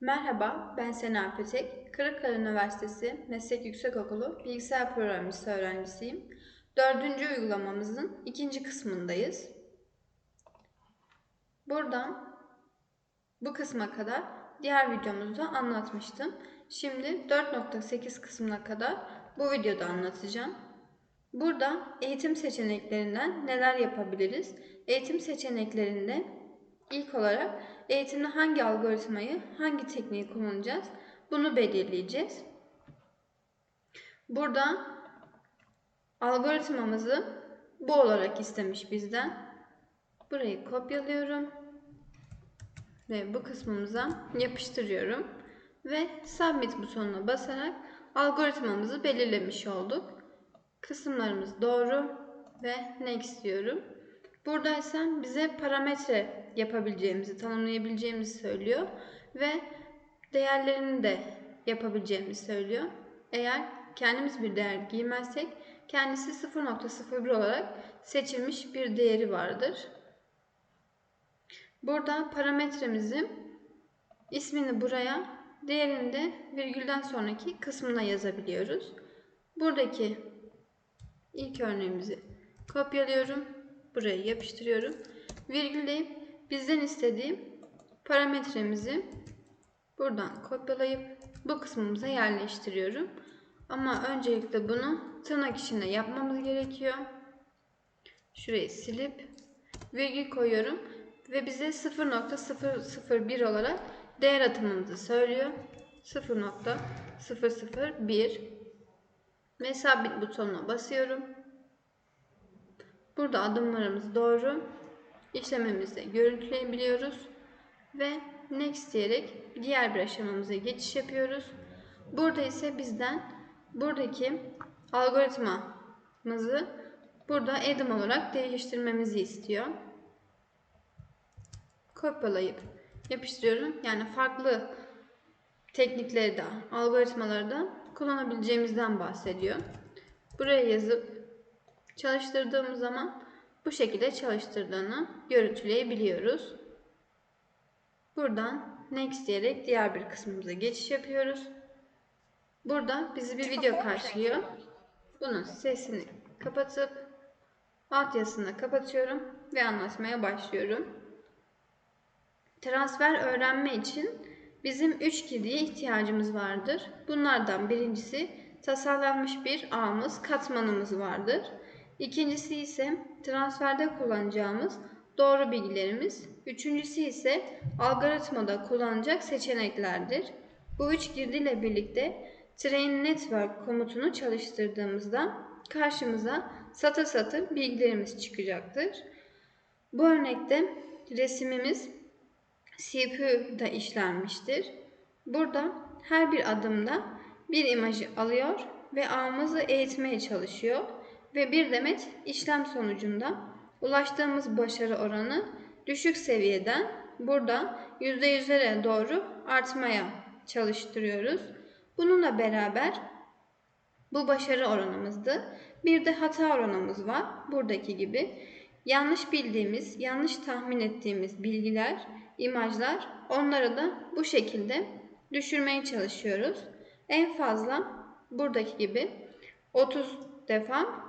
Merhaba, ben Sena Petek. Kırıkkale Üniversitesi Meslek Yüksekokulu Bilgisayar Programcısı öğrencisiyim. Dördüncü uygulamamızın ikinci kısmındayız. Buradan bu kısma kadar diğer videomuzda anlatmıştım. Şimdi 4.8 kısmına kadar bu videoda anlatacağım. Burada eğitim seçeneklerinden neler yapabiliriz? Eğitim seçeneklerinde ilk olarak eğitimde hangi algoritmayı, hangi tekniği kullanacağız? Bunu belirleyeceğiz. Burada algoritmamızı bu olarak istemiş bizden. Burayı kopyalıyorum ve bu kısmımıza yapıştırıyorum ve submit butonuna basarak algoritmamızı belirlemiş olduk. Kısımlarımız doğru ve next diyorum. Buradaysa bize parametre yapabileceğimizi, tanımlayabileceğimizi söylüyor ve değerlerini de yapabileceğimizi söylüyor. Eğer kendimiz bir değer giymezsek kendisi 0.01 olarak seçilmiş bir değeri vardır. Burada parametremizin ismini buraya, değerini de virgülden sonraki kısmına yazabiliyoruz. Buradaki ilk örneğimizi kopyalıyorum. Buraya yapıştırıyorum. Virgülleyip bizden istediğim parametremizi buradan kopyalayıp bu kısmımıza yerleştiriyorum. Ama öncelikle bunu tırnak içinde yapmamız gerekiyor. Şurayı silip virgül koyuyorum ve bize 0.001 olarak değer atımımızı söylüyor. 0.001 ve sabit butonuna basıyorum. Burada adımlarımız doğru. İşlemimizi görüntüleyebiliyoruz. Ve next diyerek diğer bir aşamamıza geçiş yapıyoruz. Burada ise bizden buradaki algoritmamızı burada adım olarak değiştirmemizi istiyor. Kopyalayıp yapıştırıyorum. Yani farklı teknikleri de, algoritmaları da kullanabileceğimizden bahsediyor. Buraya yazıp çalıştırdığımız zaman bu şekilde çalıştırdığını görüntüleyebiliyoruz. Buradan next diyerek diğer bir kısmımıza geçiş yapıyoruz. Burada bizi bir video karşılıyor. Bunun sesini kapatıp alt yazısını kapatıyorum ve anlatmaya başlıyorum. Transfer öğrenme için bizim 3 girdiye ihtiyacımız vardır. Bunlardan birincisi tasarlanmış bir ağımız, katmanımız vardır. İkincisi ise transferde kullanacağımız doğru bilgilerimiz. Üçüncüsü ise algoritmada kullanacak seçeneklerdir. Bu üç girdiyle birlikte Train Network komutunu çalıştırdığımızda karşımıza satır satır bilgilerimiz çıkacaktır. Bu örnekte resimimiz CPU'da işlenmiştir. Burada her bir adımda bir imajı alıyor ve ağımızı eğitmeye çalışıyor ve bir demet işlem sonucunda ulaştığımız başarı oranı düşük seviyeden burada %100'lere doğru artmaya çalıştırıyoruz. Bununla beraber bu başarı oranımızdı. Bir de hata oranımız var. Buradaki gibi. Yanlış bildiğimiz, yanlış tahmin ettiğimiz bilgiler, imajlar onları da bu şekilde düşürmeye çalışıyoruz. En fazla buradaki gibi 30 defa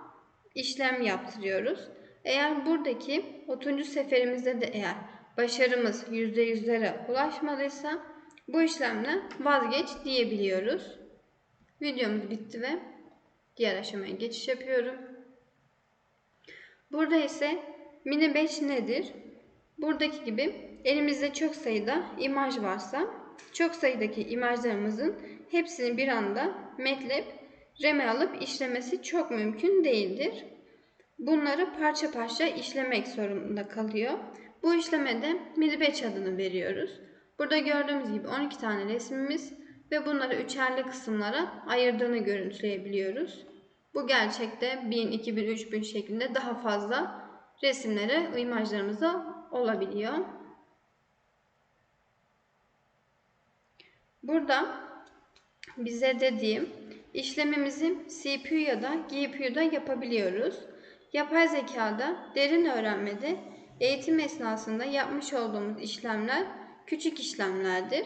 işlem yaptırıyoruz. Eğer buradaki 30. seferimizde de eğer başarımız %100'lere ulaşmadıysa bu işlemden vazgeç diyebiliyoruz. Videomuz bitti ve diğer aşamaya geçiş yapıyorum. Burada ise mini batch nedir? Buradaki gibi elimizde çok sayıda imaj varsa çok sayıdaki imajlarımızın hepsini bir anda MATLAB RAM'e alıp işlemesi çok mümkün değildir. Bunları parça parça işlemek zorunda kalıyor. Bu işlemede mini adını veriyoruz. Burada gördüğümüz gibi 12 tane resmimiz ve bunları üçerli kısımlara ayırdığını görüntüleyebiliyoruz. Bu gerçekte 1000, 2000, 3000 şeklinde daha fazla resimlere, imajlarımıza olabiliyor. Burada bize dediğim işlemimizi CPU ya da GPU'da yapabiliyoruz. Yapay zekada derin öğrenmede eğitim esnasında yapmış olduğumuz işlemler küçük işlemlerdir.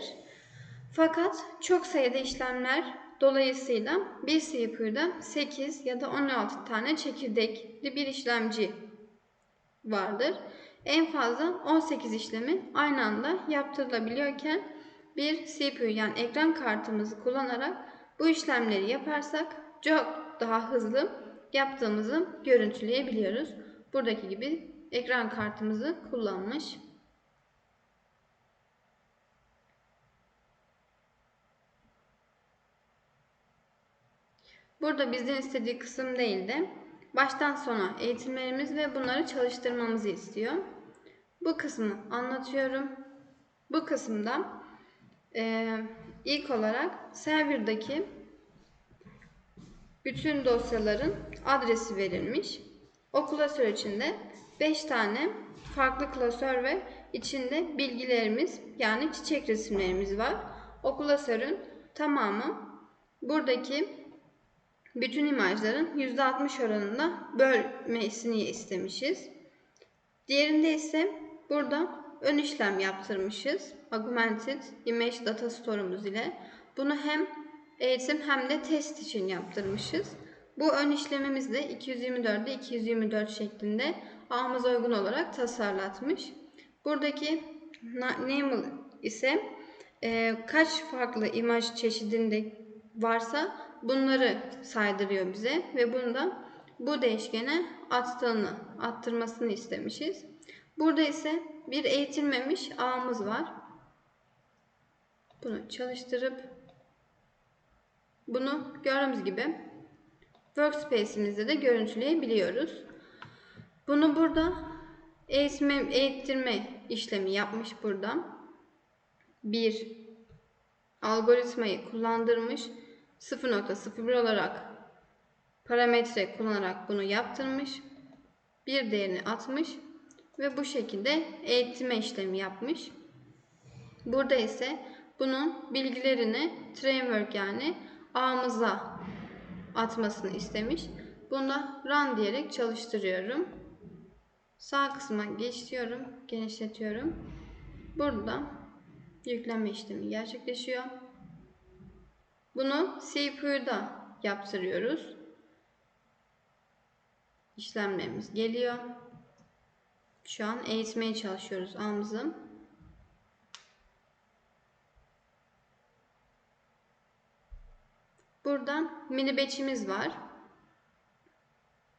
Fakat çok sayıda işlemler dolayısıyla bir CPU'da 8 ya da 16 tane çekirdekli bir işlemci vardır. En fazla 18 işlemi aynı anda yaptırılabiliyorken bir CPU yani ekran kartımızı kullanarak bu işlemleri yaparsak çok daha hızlı yaptığımızı görüntüleyebiliyoruz. Buradaki gibi ekran kartımızı kullanmış. Burada bizden istediği kısım değil de baştan sona eğitimlerimiz ve bunları çalıştırmamızı istiyor. Bu kısmı anlatıyorum. Bu kısımda ilk olarak serverdaki bütün dosyaların adresi verilmiş. O klasör içinde 5 tane farklı klasör ve içinde bilgilerimiz yani çiçek resimlerimiz var. O klasörün tamamı buradaki bütün imajların %60 oranında bölmesini istemişiz. Diğerinde ise burada ön işlem yaptırmışız. Augmented Image Data Store'umuz ile. Bunu hem eğitim hem de test için yaptırmışız. Bu ön işlemimiz de 224'de 224 şeklinde ağımıza uygun olarak tasarlatmış. Buradaki Name ise e, kaç farklı imaj çeşidinde varsa bunları saydırıyor bize ve bunda bu değişkene attığını, attırmasını istemişiz. Burada ise bir eğitilmemiş ağımız var. Bunu çalıştırıp bunu gördüğümüz gibi workspace'imizde de görüntüleyebiliyoruz. Bunu burada eğitme, işlemi yapmış burada. Bir algoritmayı kullandırmış. 0.01 olarak parametre kullanarak bunu yaptırmış. Bir değerini atmış ve bu şekilde eğitme işlemi yapmış. Burada ise bunun bilgilerini framework yani ağımıza atmasını istemiş. Bunda run diyerek çalıştırıyorum. Sağ kısma geçiyorum, genişletiyorum. Burada yükleme işlemi gerçekleşiyor. Bunu CPU'da yaptırıyoruz. İşlemlerimiz geliyor. Şu an eğitmeye çalışıyoruz ağımızı. Buradan mini batch'imiz var.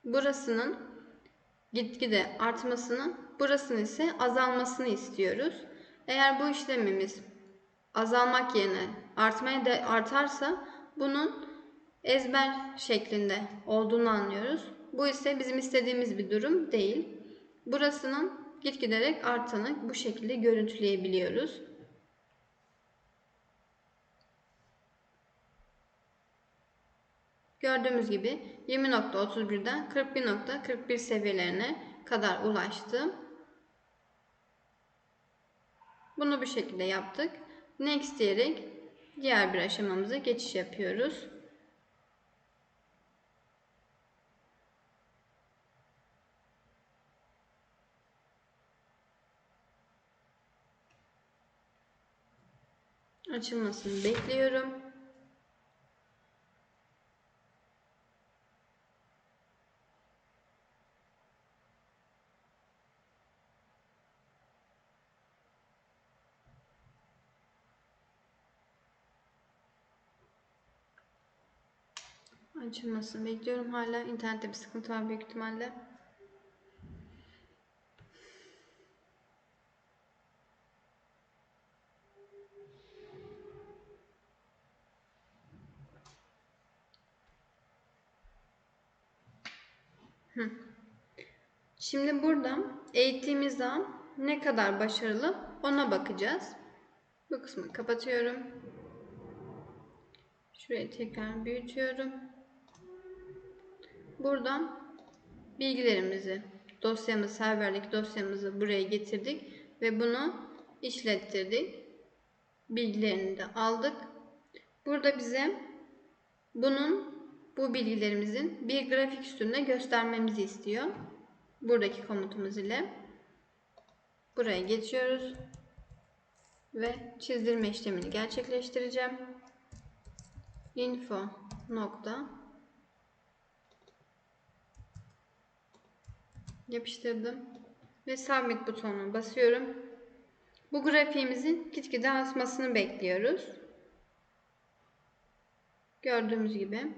Burasının gitgide artmasını, burasının ise azalmasını istiyoruz. Eğer bu işlemimiz azalmak yerine artmaya de artarsa bunun ezber şeklinde olduğunu anlıyoruz. Bu ise bizim istediğimiz bir durum değil. Burasının gitgiderek artanı bu şekilde görüntüleyebiliyoruz. Gördüğümüz gibi 20.31'den 41.41 seviyelerine kadar ulaştı. Bunu bu şekilde yaptık. Next diyerek diğer bir aşamamıza geçiş yapıyoruz. Açılmasını bekliyorum. Açılmasını bekliyorum hala. İnternette bir sıkıntı var büyük ihtimalle. Şimdi burada eğittiğimiz zaman ne kadar başarılı ona bakacağız. Bu kısmı kapatıyorum. Şurayı tekrar büyütüyorum. Buradan bilgilerimizi, dosyamız, serverdeki dosyamızı buraya getirdik ve bunu işlettirdik. Bilgilerini de aldık. Burada bize bunun bu bilgilerimizin bir grafik üstünde göstermemizi istiyor. Buradaki komutumuz ile buraya geçiyoruz. ve çizdirme işlemini gerçekleştireceğim. Info nokta yapıştırdım ve submit butonuna basıyorum. Bu grafiğimizin gitgide asmasını bekliyoruz. Gördüğümüz gibi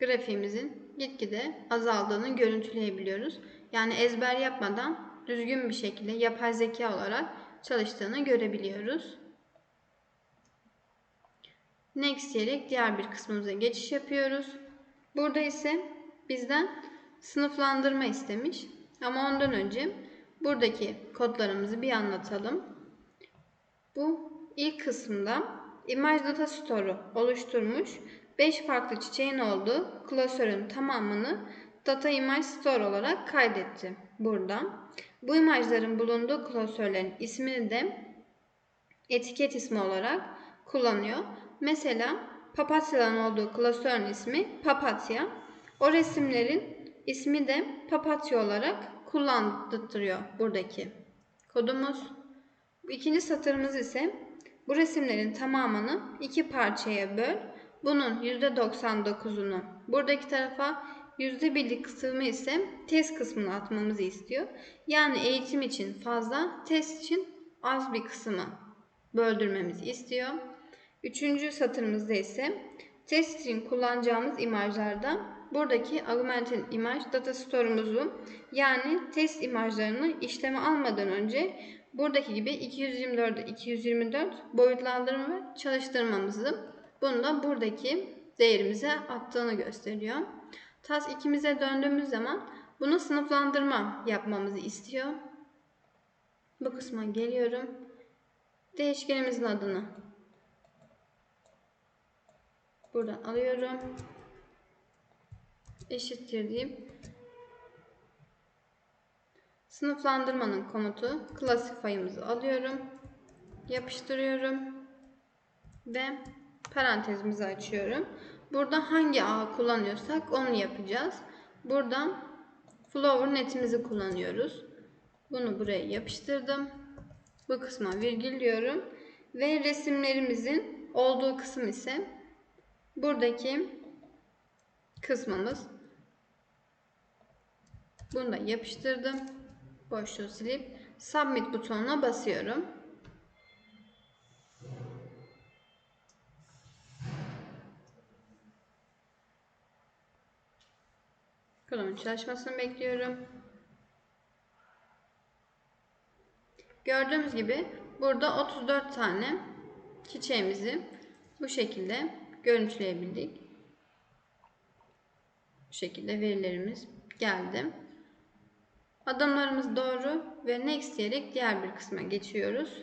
grafiğimizin gitgide azaldığını görüntüleyebiliyoruz. Yani ezber yapmadan düzgün bir şekilde yapay zeka olarak çalıştığını görebiliyoruz. Next diyerek diğer bir kısmımıza geçiş yapıyoruz. Burada ise bizden sınıflandırma istemiş. Ama ondan önce buradaki kodlarımızı bir anlatalım. Bu ilk kısımda Image Data Store'u oluşturmuş 5 farklı çiçeğin olduğu klasörün tamamını Data Image Store olarak kaydetti burada. Bu imajların bulunduğu klasörlerin ismini de etiket ismi olarak kullanıyor. Mesela papatyaların olduğu klasörün ismi papatya. O resimlerin ismi de papatya olarak kullandırtıyor buradaki kodumuz. İkinci satırımız ise bu resimlerin tamamını iki parçaya böl. Bunun %99'unu buradaki tarafa %1'lik kısmı ise test kısmını atmamızı istiyor. Yani eğitim için fazla, test için az bir kısmı böldürmemizi istiyor. Üçüncü satırımızda ise test için kullanacağımız imajlarda buradaki Augmented Image Data Store'umuzu yani test imajlarını işleme almadan önce buradaki gibi 224'e 224 boyutlandırma ve çalıştırmamızı bunu da buradaki değerimize attığını gösteriyor. Tas 2'mize döndüğümüz zaman bunu sınıflandırma yapmamızı istiyor. Bu kısma geliyorum. Değişkenimizin adını buradan alıyorum. Eşittir deyip sınıflandırmanın komutu classify'ımızı alıyorum. Yapıştırıyorum ve parantezimizi açıyorum. Burada hangi ağ kullanıyorsak onu yapacağız. Buradan flower netimizi kullanıyoruz. Bunu buraya yapıştırdım. Bu kısma virgül diyorum. Ve resimlerimizin olduğu kısım ise buradaki kısmımız. Bunu da yapıştırdım. Boşluğu silip submit butonuna basıyorum. Kolumun çalışmasını bekliyorum. Gördüğümüz gibi burada 34 tane çiçeğimizi bu şekilde görüntüleyebildik. Bu şekilde verilerimiz geldi. Adımlarımız doğru ve next diyerek diğer bir kısma geçiyoruz.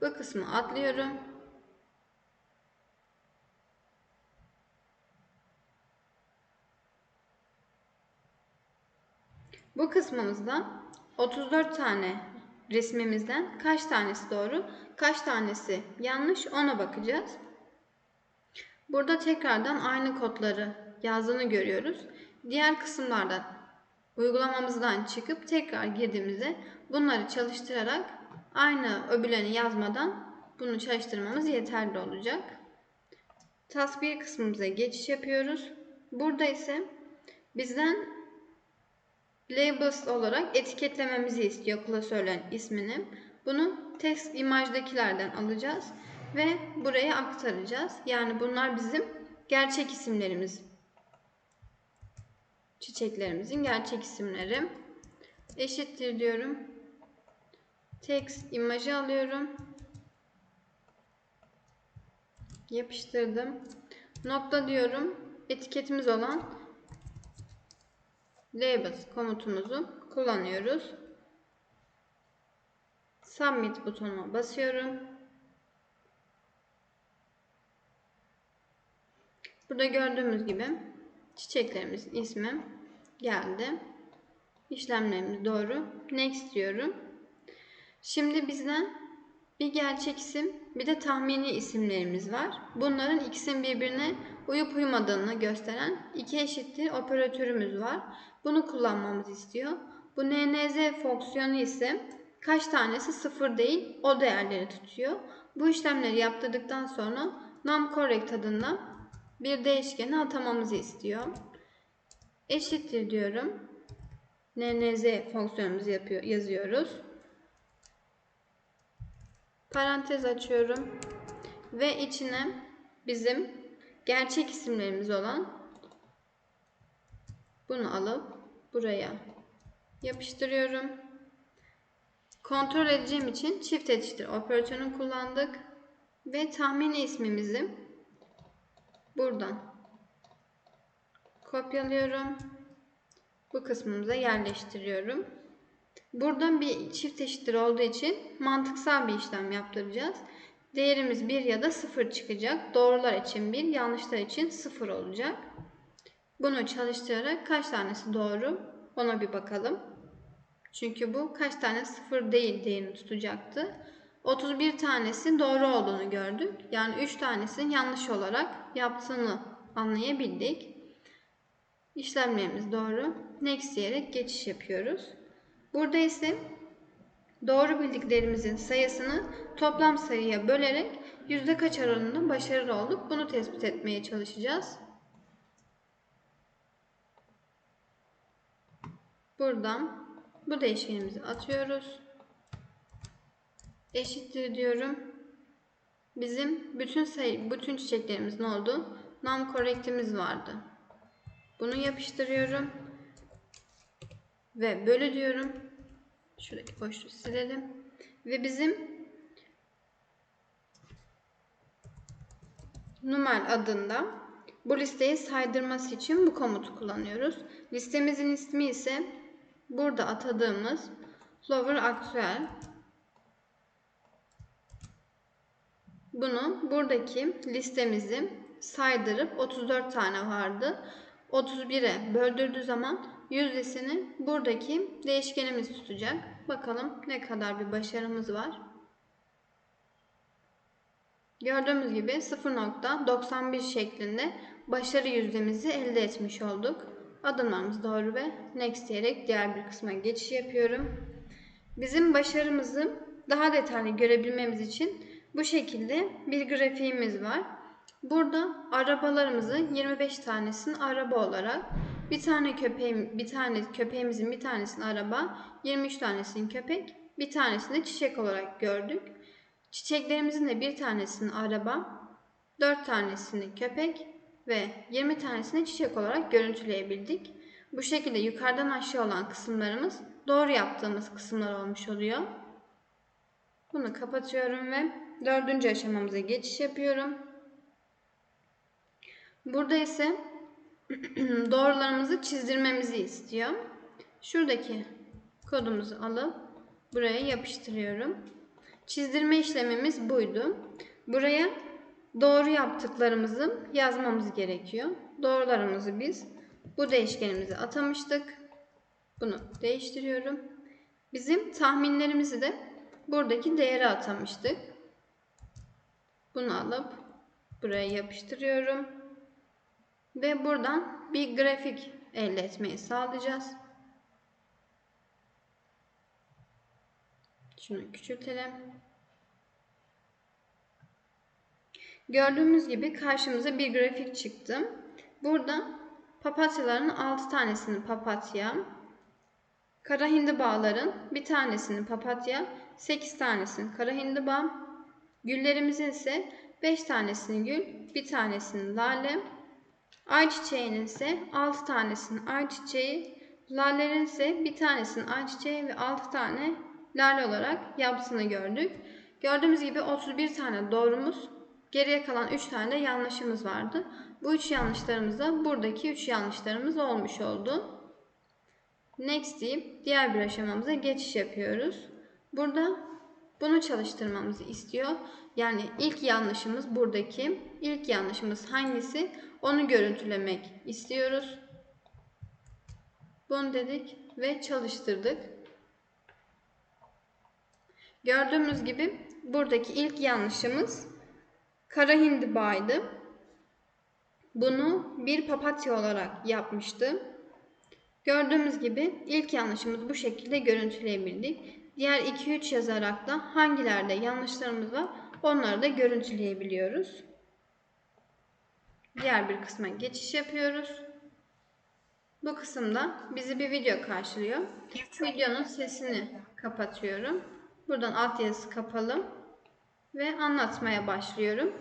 Bu kısmı atlıyorum. Bu kısmımızda 34 tane resmimizden kaç tanesi doğru, kaç tanesi yanlış ona bakacağız. Burada tekrardan aynı kodları yazdığını görüyoruz. Diğer kısımlarda uygulamamızdan çıkıp tekrar girdiğimizde bunları çalıştırarak aynı öbürlerini yazmadan bunu çalıştırmamız yeterli olacak. Task 1 kısmımıza geçiş yapıyoruz. Burada ise bizden labels olarak etiketlememizi istiyor klasörlerin ismini. Bunu text imajdakilerden alacağız ve buraya aktaracağız. Yani bunlar bizim gerçek isimlerimiz. Çiçeklerimizin gerçek isimleri. Eşittir diyorum. Text imajı alıyorum. Yapıştırdım. Nokta diyorum. Etiketimiz olan labels komutumuzu kullanıyoruz. Submit butonuna basıyorum. Burada gördüğümüz gibi çiçeklerimizin ismi geldi. İşlemlerimiz doğru. Next diyorum. Şimdi bizden bir gerçek isim bir de tahmini isimlerimiz var. Bunların ikisinin birbirine uyup uymadığını gösteren iki eşittir operatörümüz var. Bunu kullanmamızı istiyor. Bu NNZ fonksiyonu ise kaç tanesi sıfır değil o değerleri tutuyor. Bu işlemleri yaptırdıktan sonra numCorrect adında bir değişkeni atamamızı istiyor. Eşittir diyorum. NNZ fonksiyonumuzu yapıyor, yazıyoruz. Parantez açıyorum. Ve içine bizim gerçek isimlerimiz olan bunu alıp buraya yapıştırıyorum. Kontrol edeceğim için çift eşittir operatörünü kullandık. Ve tahmini ismimizi buradan kopyalıyorum. Bu kısmımıza yerleştiriyorum. Buradan bir çift eşittir olduğu için mantıksal bir işlem yaptıracağız. Değerimiz 1 ya da 0 çıkacak. Doğrular için 1, yanlışlar için 0 olacak. Bunu çalıştırarak kaç tanesi doğru ona bir bakalım. Çünkü bu kaç tane 0 değil değerini tutacaktı. 31 tanesi doğru olduğunu gördük. Yani 3 tanesinin yanlış olarak yaptığını anlayabildik. İşlemlerimiz doğru. Next diyerek geçiş yapıyoruz. Burada ise doğru bildiklerimizin sayısını toplam sayıya bölerek yüzde kaç oranında başarılı olduk bunu tespit etmeye çalışacağız. Buradan bu değişkenimizi atıyoruz. Eşittir diyorum. Bizim bütün sayı, bütün çiçeklerimizin olduğu nam correct'imiz vardı. Bunu yapıştırıyorum. Ve bölü diyorum. Şuradaki boşluğu silelim. Ve bizim numal adında bu listeyi saydırması için bu komutu kullanıyoruz. Listemizin ismi ise burada atadığımız lower aktüel bunu buradaki listemizi saydırıp 34 tane vardı. 31'e böldürdüğü zaman yüzdesini buradaki değişkenimiz tutacak. Bakalım ne kadar bir başarımız var. Gördüğümüz gibi 0.91 şeklinde başarı yüzdemizi elde etmiş olduk. Adımlarımız doğru ve next diyerek diğer bir kısma geçiş yapıyorum. Bizim başarımızı daha detaylı görebilmemiz için bu şekilde bir grafiğimiz var. Burada arabalarımızın 25 tanesini araba olarak bir tane köpeğim bir tane köpeğimizin bir tanesini araba, 23 tanesini köpek, bir tanesini çiçek olarak gördük. Çiçeklerimizin de bir tanesini araba, 4 tanesini köpek ve 20 tanesini çiçek olarak görüntüleyebildik. Bu şekilde yukarıdan aşağı olan kısımlarımız doğru yaptığımız kısımlar olmuş oluyor. Bunu kapatıyorum ve dördüncü aşamamıza geçiş yapıyorum. Burada ise doğrularımızı çizdirmemizi istiyor. Şuradaki kodumuzu alıp buraya yapıştırıyorum. Çizdirme işlemimiz buydu. Buraya doğru yaptıklarımızı yazmamız gerekiyor. Doğrularımızı biz bu değişkenimize atamıştık. Bunu değiştiriyorum. Bizim tahminlerimizi de buradaki değere atamıştık. Bunu alıp buraya yapıştırıyorum. Ve buradan bir grafik elde etmeyi sağlayacağız. Şunu küçültelim. Gördüğümüz gibi karşımıza bir grafik çıktı. Burada papatyaların 6 tanesini papatya, kara hindibağların bir tanesini papatya, 8 tanesini kara hindiba, güllerimizin ise 5 tanesini gül, bir tanesini lale, ayçiçeğinin ise 6 tanesini ayçiçeği, lalelerin ise bir tanesinin ayçiçeği ve 6 tane lale olarak yapısını gördük. Gördüğümüz gibi 31 tane doğrumuz, geriye kalan 3 tane de yanlışımız vardı. Bu 3 yanlışlarımız da buradaki 3 yanlışlarımız olmuş oldu. Next deyip diğer bir aşamamıza geçiş yapıyoruz. Burada bunu çalıştırmamızı istiyor. Yani ilk yanlışımız buradaki. İlk yanlışımız hangisi? Onu görüntülemek istiyoruz. Bunu dedik ve çalıştırdık. Gördüğümüz gibi buradaki ilk yanlışımız kara hindibağydı. Bunu bir papatya olarak yapmıştı. Gördüğümüz gibi ilk yanlışımız bu şekilde görüntüleyebildik. Diğer 2-3 yazarak da hangilerde yanlışlarımız var onları da görüntüleyebiliyoruz. Diğer bir kısma geçiş yapıyoruz. Bu kısımda bizi bir video karşılıyor. Videonun sesini kapatıyorum. Buradan alt yazısı kapalı ve anlatmaya başlıyorum.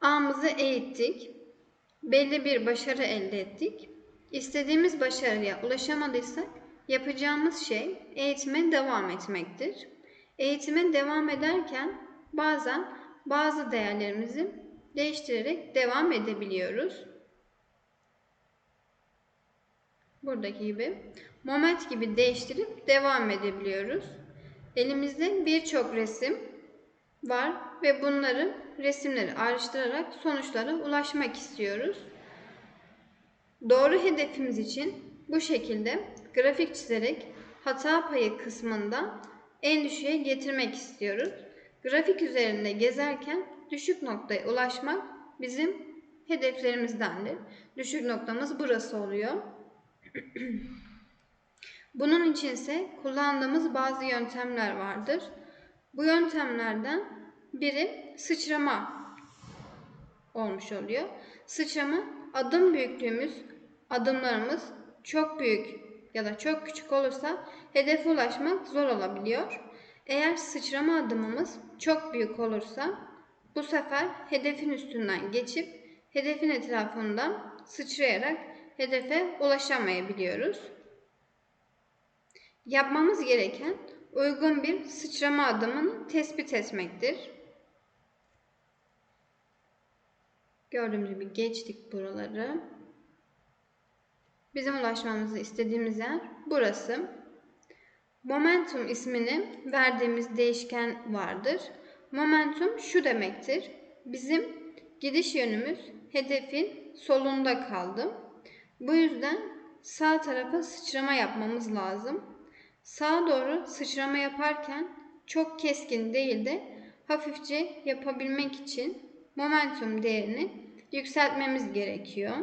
A'mızı eğittik. Belli bir başarı elde ettik. İstediğimiz başarıya ulaşamadıysak yapacağımız şey eğitime devam etmektir. Eğitime devam ederken bazen bazı değerlerimizi değiştirerek devam edebiliyoruz. Buradaki gibi moment gibi değiştirip devam edebiliyoruz. Elimizde birçok resim var ve bunları resimleri ayrıştırarak sonuçlara ulaşmak istiyoruz. Doğru hedefimiz için bu şekilde grafik çizerek hata payı kısmında en düşüğe getirmek istiyoruz. Grafik üzerinde gezerken düşük noktaya ulaşmak bizim hedeflerimizdendir. Düşük noktamız burası oluyor. Bunun için ise kullandığımız bazı yöntemler vardır. Bu yöntemlerden biri sıçrama olmuş oluyor. Sıçrama adım büyüklüğümüz, adımlarımız çok büyük ya da çok küçük olursa hedefe ulaşmak zor olabiliyor. Eğer sıçrama adımımız çok büyük olursa bu sefer hedefin üstünden geçip hedefin etrafından sıçrayarak hedefe ulaşamayabiliyoruz. Yapmamız gereken uygun bir sıçrama adımını tespit etmektir. Gördüğümüz gibi geçtik buraları. Bizim ulaşmamızı istediğimiz yer burası. Momentum ismini verdiğimiz değişken vardır. Momentum şu demektir. Bizim gidiş yönümüz hedefin solunda kaldı. Bu yüzden sağ tarafa sıçrama yapmamız lazım. Sağa doğru sıçrama yaparken çok keskin değil de hafifçe yapabilmek için momentum değerini yükseltmemiz gerekiyor.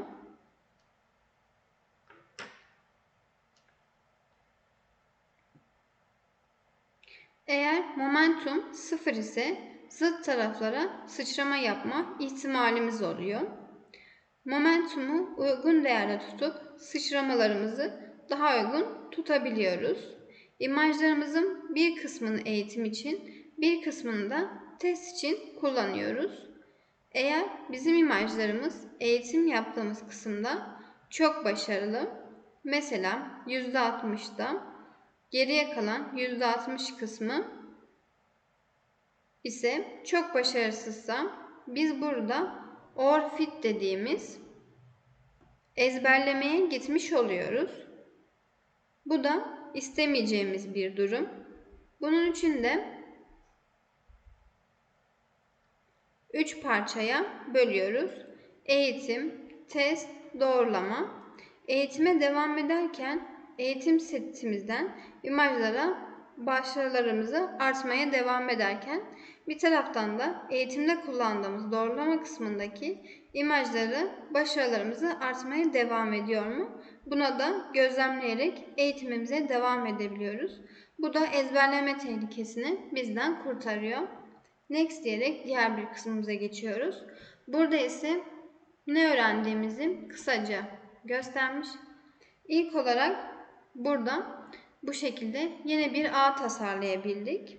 Eğer momentum sıfır ise zıt taraflara sıçrama yapma ihtimalimiz oluyor. Momentumu uygun değerde tutup sıçramalarımızı daha uygun tutabiliyoruz. İmajlarımızın bir kısmını eğitim için, bir kısmını da test için kullanıyoruz. Eğer bizim imajlarımız eğitim yaptığımız kısımda çok başarılı, mesela %60'da geriye kalan %60 kısmı ise çok başarısızsa biz burada orfit dediğimiz ezberlemeye gitmiş oluyoruz. Bu da istemeyeceğimiz bir durum. Bunun için de 3 parçaya bölüyoruz. Eğitim, test, doğrulama. Eğitime devam ederken eğitim setimizden imajlara başarılarımızı artmaya devam ederken bir taraftan da eğitimde kullandığımız doğrulama kısmındaki imajları başarılarımızı artmaya devam ediyor mu? Buna da gözlemleyerek eğitimimize devam edebiliyoruz. Bu da ezberleme tehlikesini bizden kurtarıyor. Next diyerek diğer bir kısmımıza geçiyoruz. Burada ise ne öğrendiğimizi kısaca göstermiş. İlk olarak burada bu şekilde yeni bir ağ tasarlayabildik.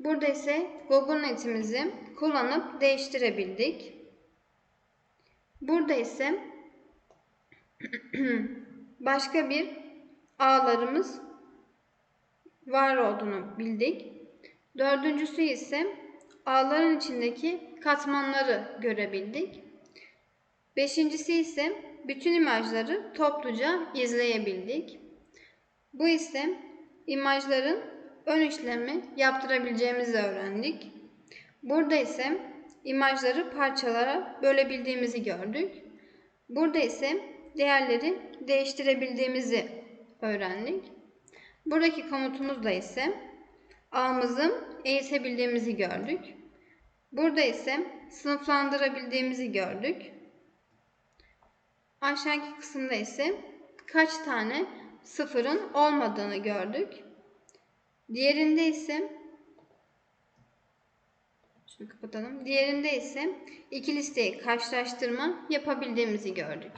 Burada ise Google Net'imizi kullanıp değiştirebildik. Burada ise başka bir ağlarımız var olduğunu bildik. Dördüncüsü ise ağların içindeki katmanları görebildik. Beşincisi ise bütün imajları topluca izleyebildik. Bu ise imajların ön işlemi yaptırabileceğimizi öğrendik. Burada ise imajları parçalara bölebildiğimizi gördük. Burada ise değerleri değiştirebildiğimizi öğrendik. Buradaki komutumuzda ise ağımızı eğitebildiğimizi gördük. Burada ise sınıflandırabildiğimizi gördük. Aşağıki kısımda ise kaç tane sıfırın olmadığını gördük. Diğerinde ise şunu kapatalım. Diğerinde ise iki listeyi karşılaştırma yapabildiğimizi gördük.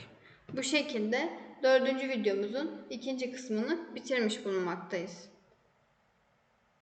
Bu şekilde dördüncü videomuzun ikinci kısmını bitirmiş bulunmaktayız.